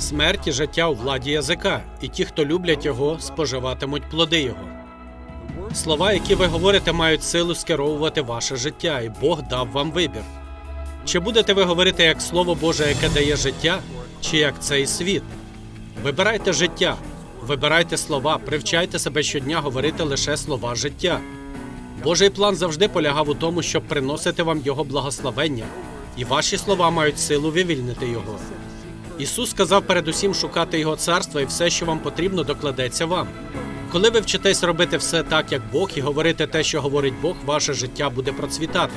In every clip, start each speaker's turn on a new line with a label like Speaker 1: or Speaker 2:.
Speaker 1: Смерть і життя у владі язика, і ті, хто люблять його, споживатимуть плоди його. Слова, які ви говорите, мають силу скеровувати ваше життя, і Бог дав вам вибір. Чи будете ви говорити як Слово Боже, яке дає життя, чи як цей світ? Вибирайте життя, вибирайте слова, привчайте себе щодня говорити лише слова життя. Божий план завжди полягав у тому, щоб приносити вам Його благословення, і ваші слова мають силу вивільнити Його. Ісус сказав передусім шукати Його царства, і все, що вам потрібно, докладеться вам. Коли ви вчитесь робити все так, як Бог, і говорити те, що говорить Бог, ваше життя буде процвітати.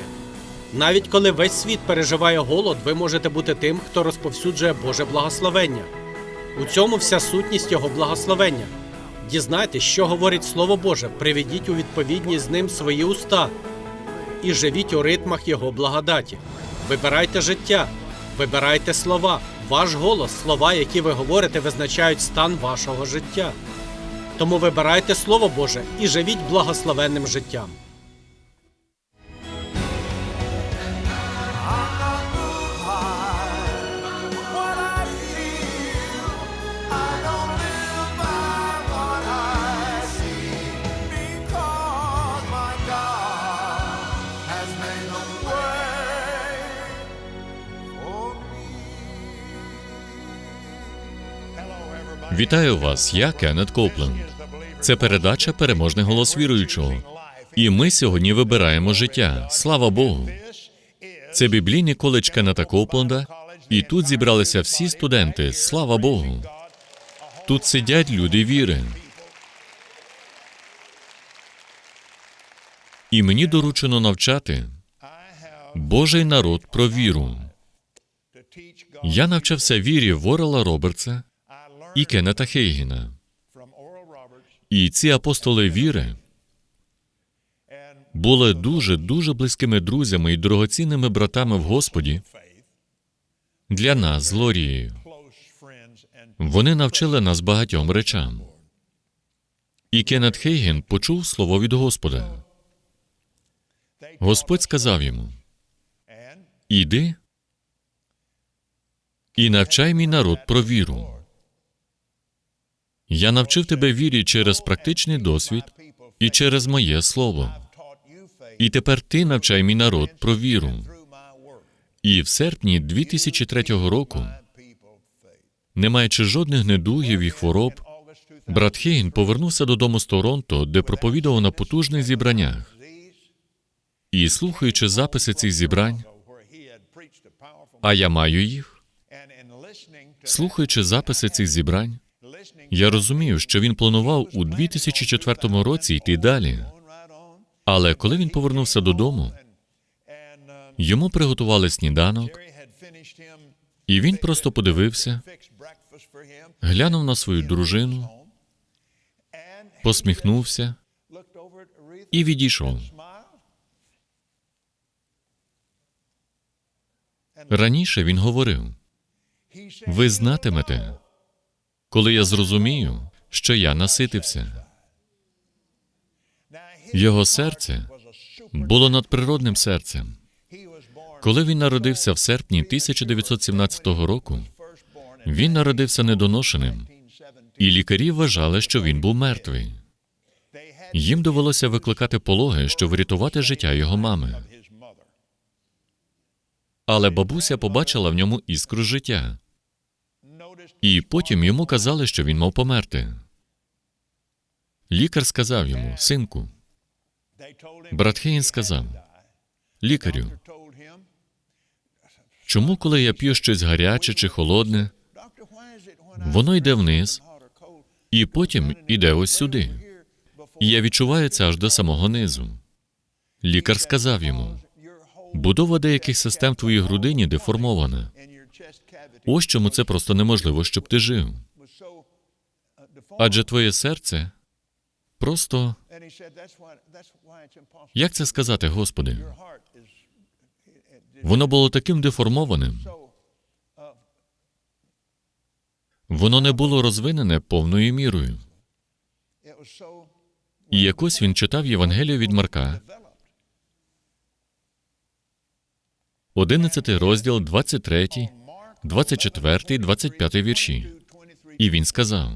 Speaker 1: Навіть коли весь світ переживає голод, ви можете бути тим, хто розповсюджує Боже благословення. У цьому вся сутність Його благословення. Дізнайтесь, що говорить Слово Боже, приведіть у відповідність з ним свої уста і живіть у ритмах Його благодаті. Вибирайте життя, вибирайте слова. Ваш голос, слова, які ви говорите, визначають стан вашого життя. Тому вибирайте Слово Боже і живіть благословенним життям.
Speaker 2: Вітаю вас, я Кеннет Копленд. Це передача Переможний голос віруючого. І ми сьогодні вибираємо життя. Слава Богу. Це біблійний коледж Кеннета Копленда, і тут зібралися всі студенти. Слава Богу. Тут сидять люди віри. І мені доручено навчати Божий народ про віру. Я навчався вірі Ворела Робертса і Кеннета Хейгіна. І ці апостоли віри були дуже дуже близькими друзями і дорогоцінними братами в Господі для нас з Лорією. Вони навчили нас багатьом речам. І Кеннет Хейген почув слово від Господа. Господь сказав йому: Іди і навчай мій народ про віру. Я навчив тебе вірі через практичний досвід і через моє слово. І тепер ти навчай мій народ про віру. І в серпні 2003 року, не маючи жодних недугів і хвороб, брат Хейн повернувся додому з Торонто, де проповідував на потужних зібраннях. І слухаючи записи цих зібрань, а я маю їх, слухаючи записи цих зібрань, я розумію, що він планував у 2004 році йти далі. Але коли він повернувся додому, йому приготували сніданок, і він просто подивився, глянув на свою дружину, посміхнувся і відійшов. Раніше він говорив: ви знатимете, коли я зрозумію, що я наситився. Його серце було надприродним серцем. Коли він народився в серпні 1917 року, він народився недоношеним, і лікарі вважали, що він був мертвий. Їм довелося викликати пологи, щоб врятувати життя його мами. Але бабуся побачила в ньому іскру життя, і потім йому казали, що він мав померти. Лікар сказав йому: Синку, брат Хейн сказав: Лікарю, чому, коли я п'ю щось гаряче чи холодне, воно йде вниз і потім іде ось сюди. І я відчуваю це аж до самого низу. Лікар сказав йому: будова деяких систем в твоїй грудині деформована. Ось чому це просто неможливо, щоб ти жив. Адже твоє серце просто як це сказати, Господи? Воно було таким деформованим. Воно не було розвинене повною мірою. І якось він читав Євангелію від Марка, 11 розділ, 23 24, 25 вірші. І він сказав: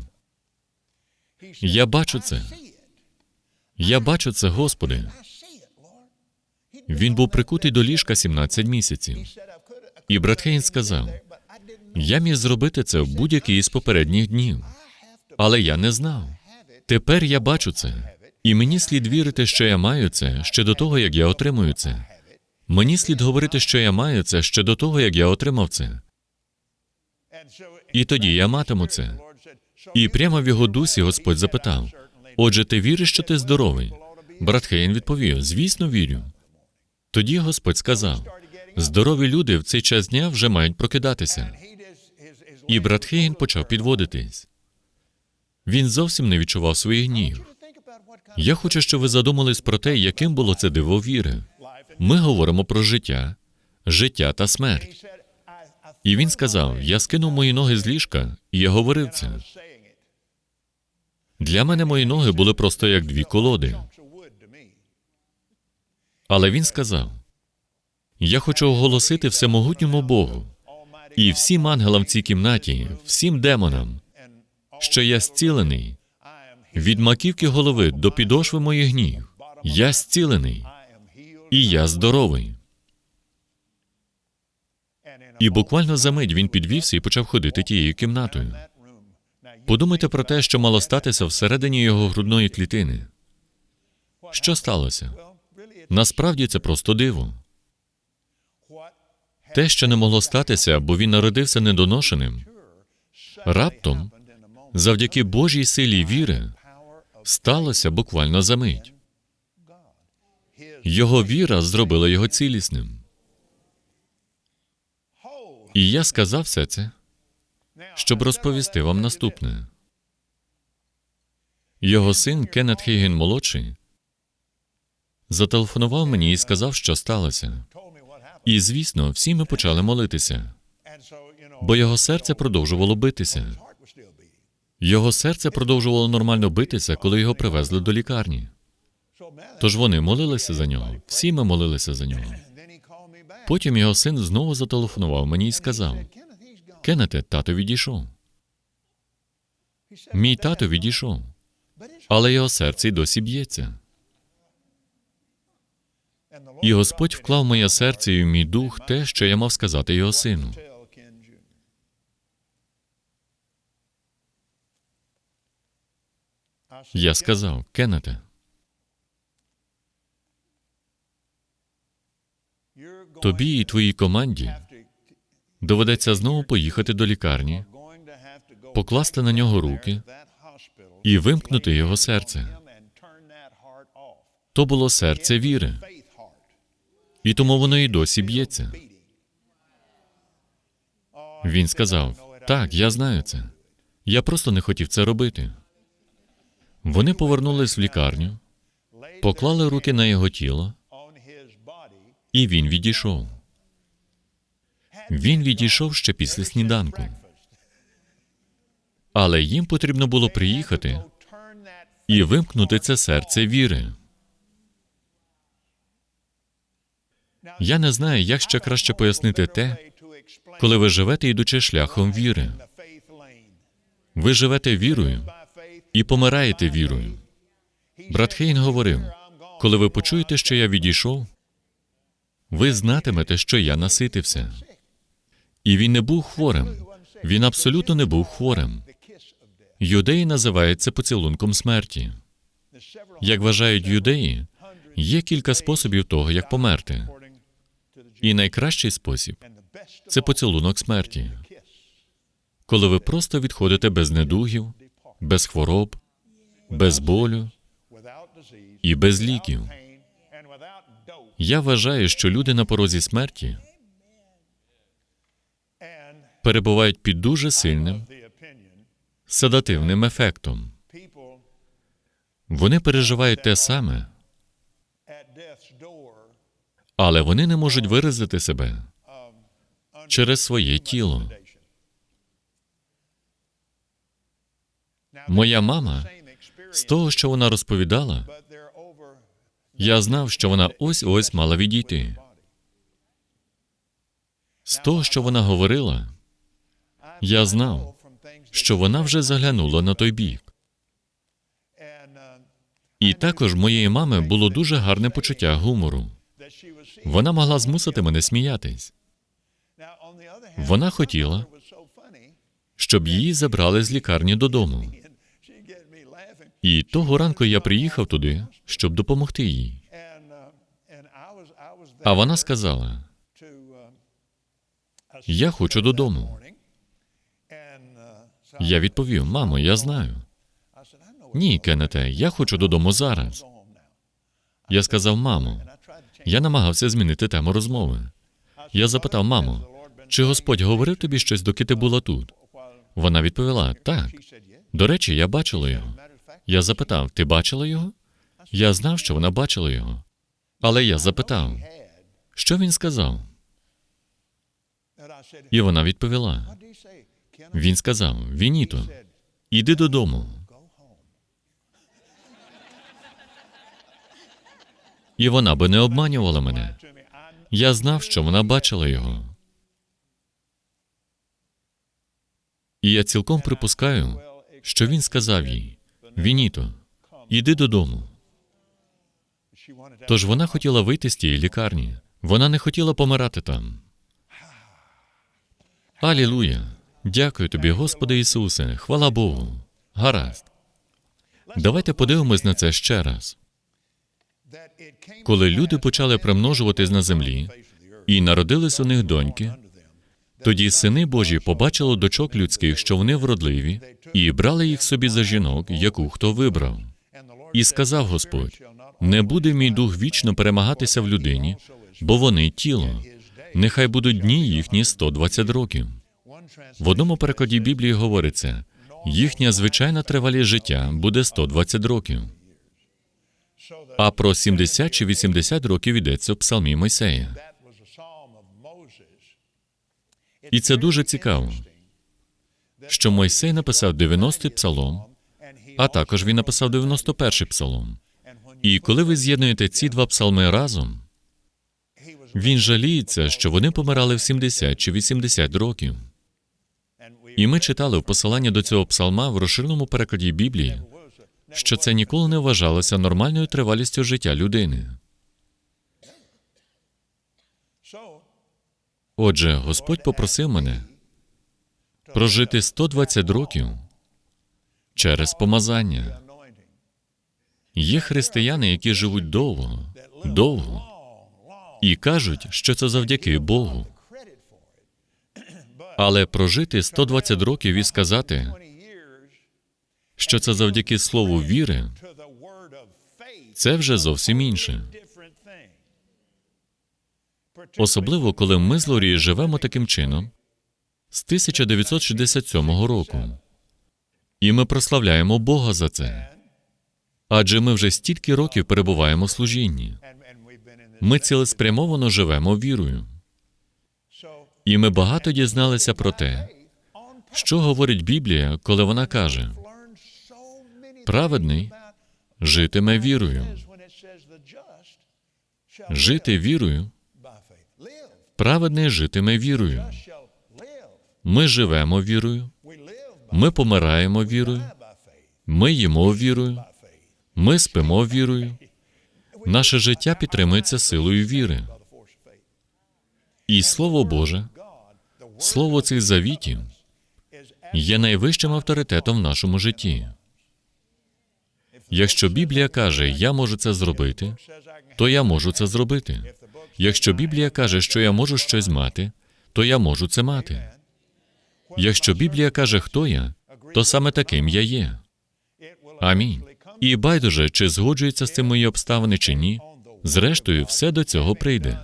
Speaker 2: Я бачу це. Я бачу це, Господи. Він був прикутий до ліжка 17 місяців. І брат Хейн сказав: Я міг зробити це в будь-який із попередніх днів, але я не знав. Тепер я бачу це, і мені слід вірити, що я маю це ще до того, як я отримую це. Мені слід говорити, що я маю це ще до того, як я отримав це. І тоді я матиму це. І прямо в його дусі Господь запитав: Отже, ти віриш, що ти здоровий? Брат Хейн відповів: Звісно, вірю. Тоді Господь сказав: здорові люди в цей час дня вже мають прокидатися. І брат Хейн почав підводитись. Він зовсім не відчував своїх ніг. Я хочу, щоб ви задумались про те, яким було це диво віри. Ми говоримо про життя, життя та смерть. І він сказав: Я скинув мої ноги з ліжка, і я говорив це. Для мене мої ноги були просто як дві колоди. Але він сказав: Я хочу оголосити всемогутньому Богу і всім ангелам в цій кімнаті, всім демонам, що я зцілений від маківки голови до підошви моїх ніг. Я зцілений, і я здоровий. І буквально за мить він підвівся і почав ходити тією кімнатою. Подумайте про те, що мало статися всередині його грудної клітини. Що сталося? Насправді це просто диво. Те, що не могло статися, бо він народився недоношеним, раптом, завдяки Божій силі віри, сталося буквально за мить. Його віра зробила його цілісним. І я сказав все це, щоб розповісти вам наступне. Його син Кеннет Хейген молодший зателефонував мені і сказав, що сталося. І, звісно, всі ми почали молитися, бо його серце продовжувало битися. Його серце продовжувало нормально битися, коли його привезли до лікарні. Тож вони молилися за нього. Всі ми молилися за нього. Потім його син знову зателефонував мені і сказав: Кеннете, тато відійшов. Мій тато відійшов, але його серце й досі б'ється. І Господь вклав моє серце і в мій дух те, що я мав сказати його сину. Я сказав, Кеннете, тобі і твоїй команді доведеться знову поїхати до лікарні, покласти на нього руки і вимкнути його серце. То було серце віри, і тому воно і досі б'ється. Він сказав: Так, я знаю це. Я просто не хотів це робити. Вони повернулись в лікарню, поклали руки на його тіло, і він відійшов. Він відійшов ще після сніданку. Але їм потрібно було приїхати і вимкнути це серце віри. Я не знаю, як ще краще пояснити те, коли ви живете, йдучи шляхом віри. Ви живете вірою і помираєте вірою. Брат Хейн говорив: коли ви почуєте, що я відійшов, ви знатимете, що я наситився. І він не був хворим. Він абсолютно не був хворим. Юдеї називають поцілунком смерті. Як вважають юдеї, є кілька способів того, як померти. І найкращий спосіб це поцілунок смерті, коли ви просто відходите без недугів, без хвороб, без болю і без ліків. Я вважаю, що люди на порозі смерті перебувають під дуже сильним седативним ефектом. Вони переживають те саме, але вони не можуть виразити себе через своє тіло. Моя мама з того, що вона розповідала, я знав, що вона ось ось мала відійти. З того, що вона говорила, Я знав, що вона вже заглянула на той бік. І також моєї мами було дуже гарне почуття гумору. Вона могла змусити мене сміятись,
Speaker 3: Вона хотіла,
Speaker 2: щоб її забрали з лікарні додому. І того ранку я приїхав туди, щоб допомогти їй. А вона сказала:
Speaker 3: Я хочу додому.
Speaker 2: я відповів: мамо, я знаю. Ні, Кеннете, я хочу додому зараз. Я сказав, мамо, я намагався змінити тему розмови. Я запитав, мамо, чи Господь говорив тобі щось, доки ти була тут? Вона відповіла: так. До речі, я бачила його. Я запитав: ти бачила його? Я знав, що вона бачила його. Але я запитав, що він сказав? І вона відповіла: він сказав: Вініто, іди додому. І вона би не обманювала мене. Я знав, що вона бачила його. І я цілком припускаю, що він сказав їй: Вініто, іди додому. Тож вона хотіла вийти з тієї лікарні. Вона не хотіла помирати там. Алілуя! Дякую тобі, Господи Ісусе, хвала Богу. Гаразд. Давайте подивимось на це ще раз. Коли люди почали примножуватись на землі, і народились у них доньки, тоді сини Божі побачили дочок людських, що вони вродливі, і брали їх собі за жінок, яку хто вибрав. І сказав Господь: не буде мій дух вічно перемагатися в людині, бо вони тіло. Нехай будуть дні їхні 120 років. В одному перекладі Біблії говориться: їхня звичайна тривалість життя буде 120 років. А про 70 чи 80 років йдеться в псалмі Мойсея. І це дуже цікаво, що Мойсей написав 90-й псалом, а також він написав 91-й псалом. І коли ви з'єднуєте ці два псалми разом, він жаліється, що вони помирали в 70 чи 80 років. І ми читали в посиланні до цього псалма в розширеному перекладі Біблії, що це ніколи не вважалося нормальною тривалістю життя людини. Отже, Господь попросив мене прожити 120 років через помазання. Є християни, які живуть довго, довго, і кажуть, що це завдяки Богу. Але прожити 120 років і сказати, що це завдяки слову віри, це вже зовсім інше. Особливо, коли ми з Лорією живемо таким чином з 1967 року. І ми прославляємо Бога за це. Адже ми вже стільки років перебуваємо в служінні. Ми цілеспрямовано живемо вірою. І ми багато дізналися про те, що говорить Біблія, коли вона каже: праведний житиме вірою. Жити вірою, праведний житиме вірою. Ми живемо вірою, ми помираємо вірою, ми їмо вірою, ми спимо вірою. Наше життя підтримується силою віри. І Слово Боже, Слово цих завітів є найвищим авторитетом в нашому житті. Якщо Біблія каже, я можу це зробити, то я можу це зробити. Якщо Біблія каже, що я можу щось мати, то я можу це мати. Якщо Біблія каже, хто я, то саме таким я є. Амінь. І байдуже, чи згоджуються з цим мої обставини чи ні, зрештою, все до цього прийде.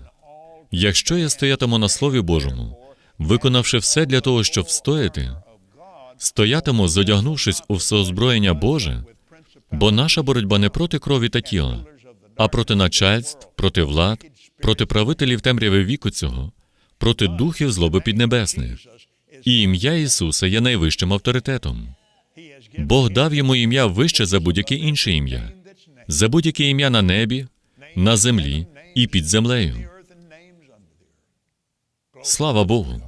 Speaker 2: Якщо я стоятиму на Слові Божому, виконавши все для того, щоб встояти, стоятиму, зодягнувшись у всеозброєння Боже, бо наша боротьба не проти крові та тіла, а проти начальств, проти влад, проти правителів темряви віку цього, проти духів злоби піднебесних. І ім'я Ісуса є найвищим авторитетом. Бог дав йому ім'я вище за будь-яке інше ім'я, за будь-яке ім'я на небі, на землі і під землею. Слава Богу!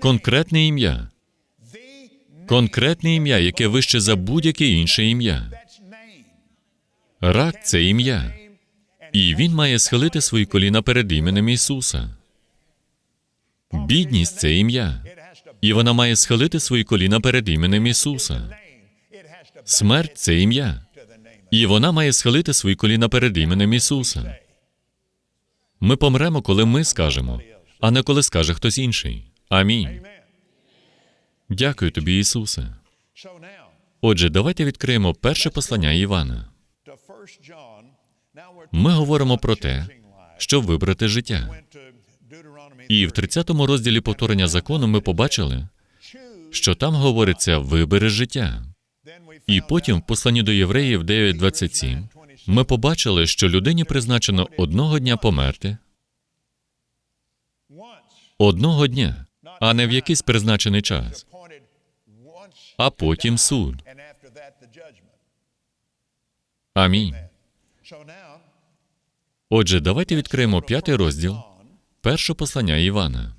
Speaker 2: Конкретне ім'я. конкретне ім'я, яке вище за будь-яке інше ім'я. Рак це ім'я. І він має схилити свої коліна перед іменем Ісуса. Бідність це ім'я. І вона має схилити свої коліна перед іменем Ісуса. Смерть це ім'я. І вона має схилити свої коліна перед іменем Ісуса. Ми помремо, коли ми скажемо, а не коли скаже хтось інший. Амінь. Дякую тобі, Ісусе. Отже, давайте відкриємо перше послання Івана. Ми говоримо про те, щоб вибрати життя. І в 30-му розділі повторення закону ми побачили, що там говориться вибери життя. І потім в посланні до євреїв 9.27 ми побачили, що людині призначено одного дня померти, одного дня, а не в якийсь призначений час, а потім суд. Амінь. Отже, давайте відкриємо п'ятий розділ, перше послання Івана.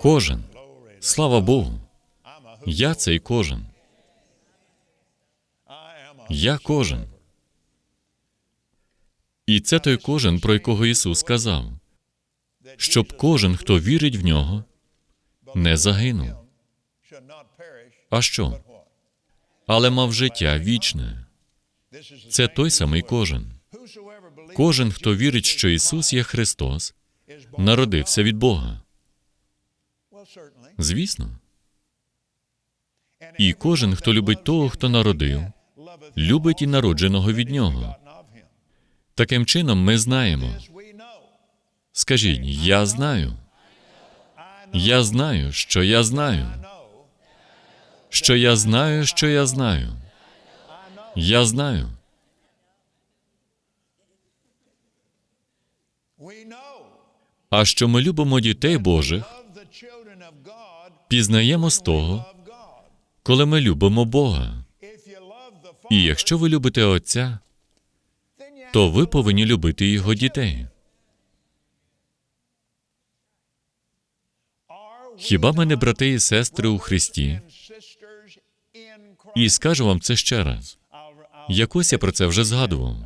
Speaker 2: Кожен. Слава Богу. Я цей кожен. Я кожен. І це той кожен, про якого Ісус сказав, щоб кожен, хто вірить в нього, не загинув. А що? Але мав життя вічне. Це той самий кожен. Кожен, хто вірить, що Ісус є Христос, народився від Бога. Звісно. І кожен, хто любить того, хто народив, любить і народженого від нього. Таким чином, ми знаємо. Скажіть, я знаю. Я знаю, що я знаю. Що я знаю, що я знаю. Я знаю. А що ми любимо дітей Божих, пізнаємо з того, коли ми любимо Бога. І якщо ви любите Отця, то ви повинні любити Його дітей. Хіба ми не брати і сестри у Христі? І скажу вам це ще раз. Якось я про це вже згадував.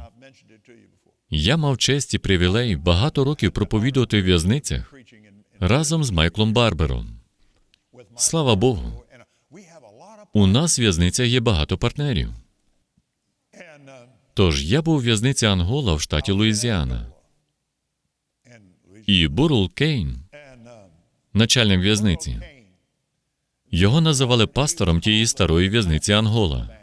Speaker 2: Я мав честь і привілей багато років проповідувати в в'язницях разом з Майклом Барбером. Слава Богу. У нас в в'язницях є багато партнерів. Тож я був в'язниці Ангола в штаті Луїзіана. І Бурл Кейн, начальник в'язниці, його називали пастором тієї старої в'язниці Ангола.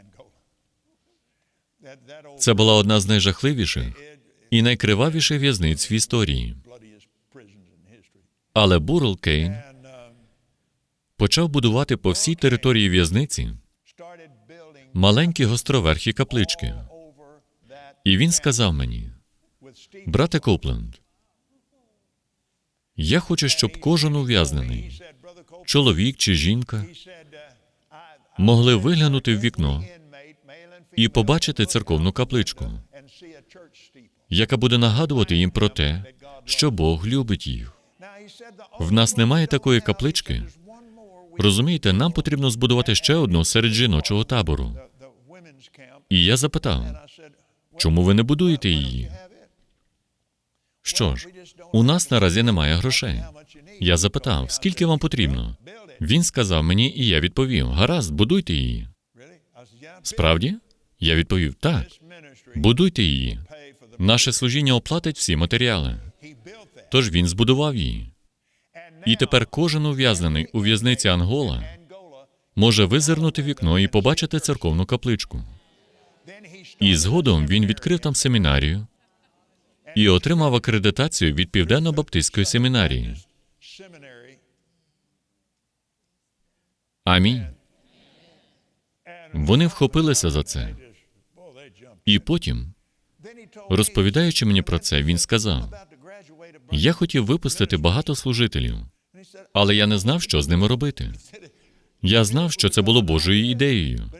Speaker 2: Це була одна з найжахливіших і найкривавіших в'язниць в історії. Але Бурл Кейн почав будувати по всій території в'язниці маленькі гостроверхі каплички. І він сказав мені, брате Копленд, я хочу, щоб кожен ув'язнений, чоловік чи жінка, могли виглянути в вікно і побачити церковну капличку, яка буде нагадувати їм про те, що Бог любить їх. В нас немає такої каплички. Розумієте, нам потрібно збудувати ще одну серед жіночого табору. І я запитав, чому ви не будуєте її? Що ж, у нас наразі немає грошей. Я запитав, скільки вам потрібно? Він сказав мені, і я відповів: гаразд, будуйте її. Справді? Я відповів: так, будуйте її. Наше служіння оплатить всі матеріали. Тож він збудував її. І тепер кожен ув'язнений у в'язниці Ангола може визирнути вікно і побачити церковну капличку. І згодом він відкрив там семінарію і отримав акредитацію від Південно-Баптистської семінарії. Амінь. Вони вхопилися за це. І потім, розповідаючи мені про це, він сказав: я хотів випустити багато служителів, але я не знав, що з ними робити. Я знав, що це було Божою ідеєю.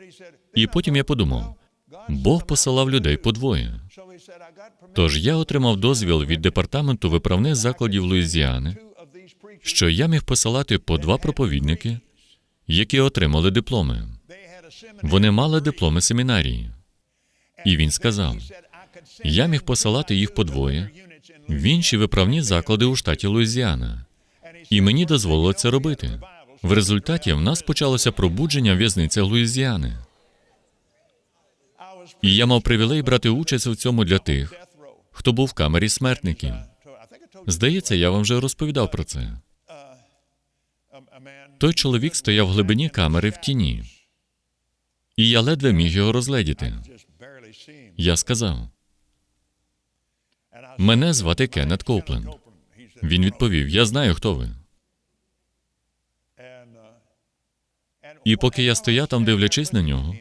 Speaker 2: І потім я подумав: Бог посилав людей по двоє. Тож я отримав дозвіл від департаменту виправних закладів Луїзіани, що я міг посилати по два проповідники, які отримали дипломи. Вони мали дипломи семінарії. І він сказав: я міг посилати їх по двоє в інші виправні заклади у штаті Луїзіана. І мені дозволило це робити. В результаті в нас почалося пробудження в в'язницях Луїзіани. І я мав привілей брати участь у цьому для тих, хто був в камері смертників. Здається, я вам вже розповідав про це. Той чоловік стояв в глибині камери в тіні, і я ледве міг його розгледіти. Я сказав: мене звати Кеннет Коупленд. Він відповів: Я знаю, хто ви. І поки я стояв там, дивлячись на нього,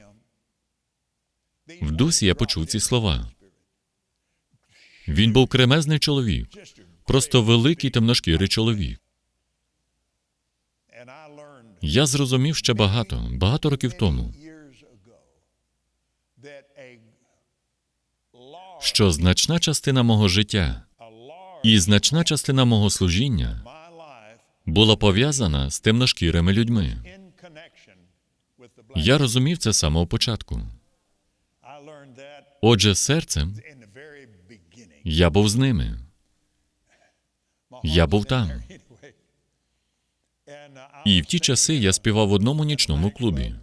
Speaker 2: в дусі я почув ці слова. Він був кремезний чоловік, просто великий темношкірий чоловік. Я зрозумів ще багато, багато років тому, що значна частина мого життя і значна частина мого служіння була пов'язана з темношкірими людьми. Я розумів це з самого початку. Отже, серцем я був з ними. Я був там. І в ті часи я співав в одному нічному клубі.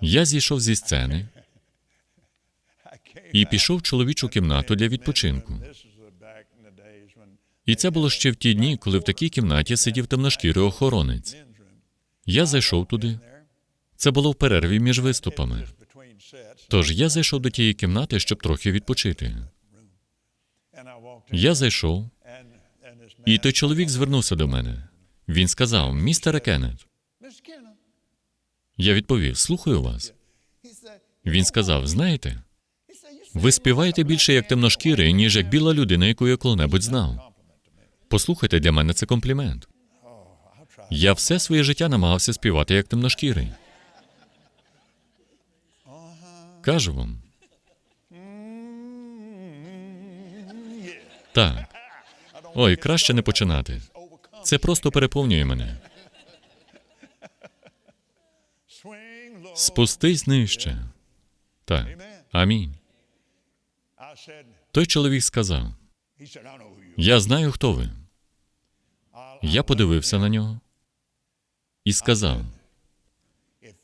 Speaker 2: Я зійшов зі сцени і пішов в чоловічу кімнату для відпочинку. І це було ще в ті дні, коли в такій кімнаті сидів темношкірий охоронець. Я зайшов туди. Це було в перерві між виступами. Тож я зайшов до тієї кімнати, щоб трохи відпочити. Я зайшов, і той чоловік звернувся до мене. Він сказав: містере Кеннет. Я відповів: слухаю вас. Він сказав: знаєте, ви співаєте більше як темношкірий, ніж як біла людина, яку я коли-небудь знав. Послухайте, для мене це комплімент. Я все своє життя намагався співати як темношкірий. Кажу вам. Так. Ой, краще не починати. Це просто переповнює мене. Спустись нижче. Так. Амінь. Той чоловік сказав: Я знаю, хто ви. Я подивився на нього і сказав: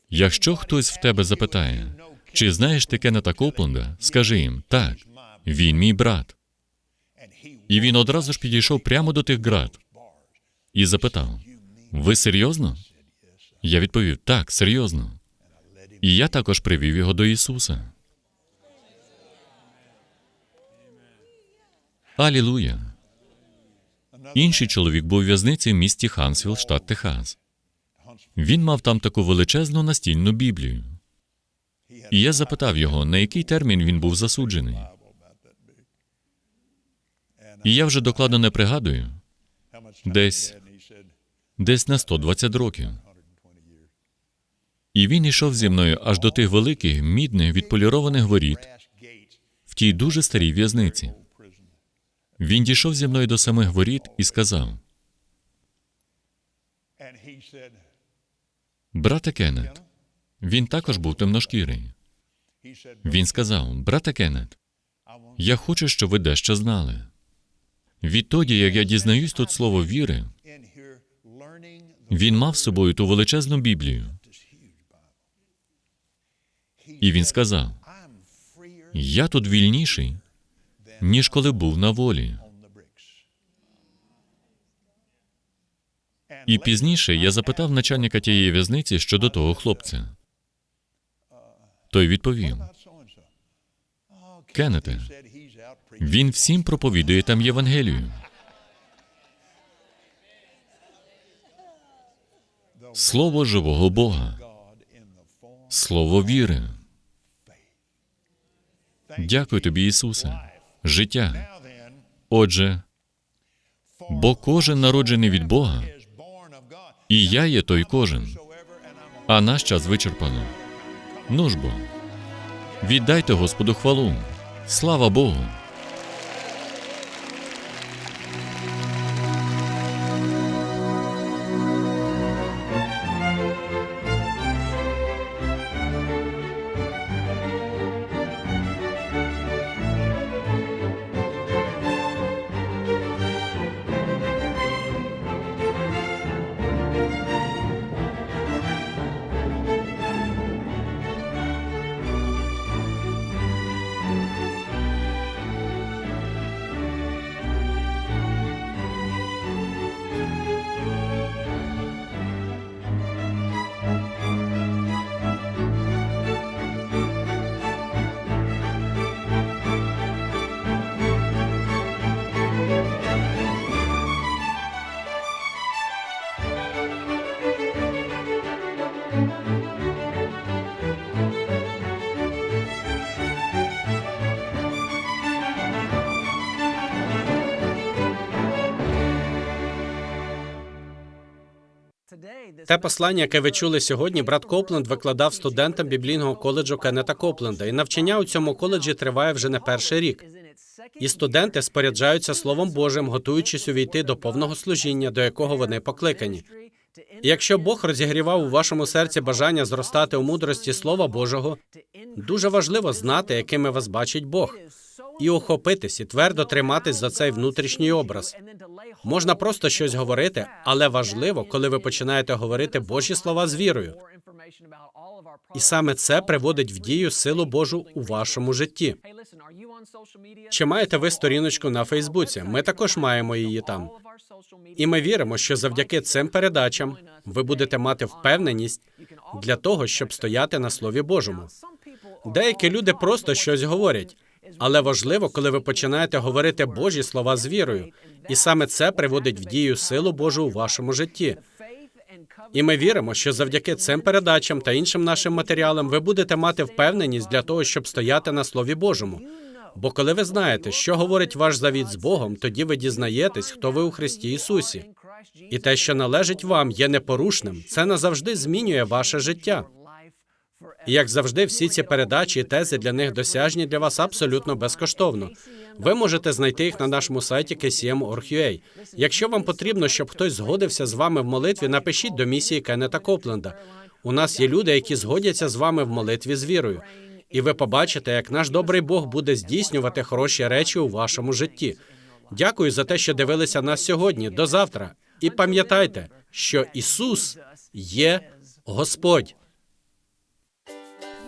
Speaker 2: якщо хтось в тебе запитає, чи знаєш ти Кеннета Копленда, скажи їм так, він мій брат. І він одразу ж підійшов прямо до тих град і запитав: Ви серйозно? Я відповів: так, серйозно. І я також привів його до Ісуса. Алілуя. Інший чоловік був у в'язниці в місті Хансвілл, штат Техас. Він мав там таку величезну настільну Біблію. І я запитав його, на який термін він був засуджений. І я вже докладно не пригадую. Десь десь на 120 років. І він йшов зі мною аж до тих великих, мідних, відполірованих воріт в тій дуже старій в'язниці. Він дійшов зі мною до самих воріт і сказав: Брате Кеннет, він також був темношкірий. Він сказав: Брате Кеннет, я хочу, щоб ви дещо знали. Відтоді, як я дізнаюсь тут слово віри, він мав з собою ту величезну Біблію. І він сказав: Я тут вільніший, ніж коли був на волі. І пізніше я запитав начальника тієї в'язниці щодо того хлопця. Той відповів: Кеннете, він всім проповідує там Євангелію. Слово живого Бога, слово віри. Дякую тобі, Ісусе, життя. Отже, бо кожен народжений від Бога, і я є той кожен, а наш час вичерпано. Ну ж бо, віддайте Господу хвалу. Слава Богу!
Speaker 1: Те послання, яке ви чули сьогодні, брат Копленд викладав студентам біблійного коледжу Кеннета Копленда, і навчання у цьому коледжі триває вже не перший рік. І студенти споряджаються Словом Божим, готуючись увійти до повного служіння, до якого вони покликані. І якщо Бог розігрівав у вашому серці бажання зростати у мудрості Слова Божого, дуже важливо знати, якими вас бачить Бог, і охопитись, і твердо триматись за цей внутрішній образ. Можна просто щось говорити, але важливо, коли ви починаєте говорити Божі слова з вірою. І саме це приводить в дію силу Божу у вашому житті. Чи маєте ви сторіночку на Фейсбуці? Ми також маємо її там. І ми віримо, що завдяки цим передачам ви будете мати впевненість для того, щоб стояти на Слові Божому. Деякі люди просто щось говорять, але важливо, коли ви починаєте говорити Божі слова з вірою, і саме це приводить в дію силу Божу у вашому житті. І ми віримо, що завдяки цим передачам та іншим нашим матеріалам ви будете мати впевненість для того, щоб стояти на Слові Божому. Бо коли ви знаєте, що говорить ваш завіт з Богом, тоді ви дізнаєтесь, хто ви у Христі Ісусі. І те, що належить вам, є непорушним. Це назавжди змінює ваше життя. Як завжди, всі ці передачі і тези для них досяжні для вас абсолютно безкоштовно. Ви можете знайти їх на нашому сайті kcm.org.ua. Якщо вам потрібно, щоб хтось згодився з вами в молитві, напишіть до місії Кеннета Копленда. У нас є люди, які згодяться з вами в молитві з вірою. І ви побачите, як наш добрий Бог буде здійснювати хороші речі у вашому житті. Дякую за те, що дивилися нас сьогодні. До завтра. І пам'ятайте, що Ісус є Господь.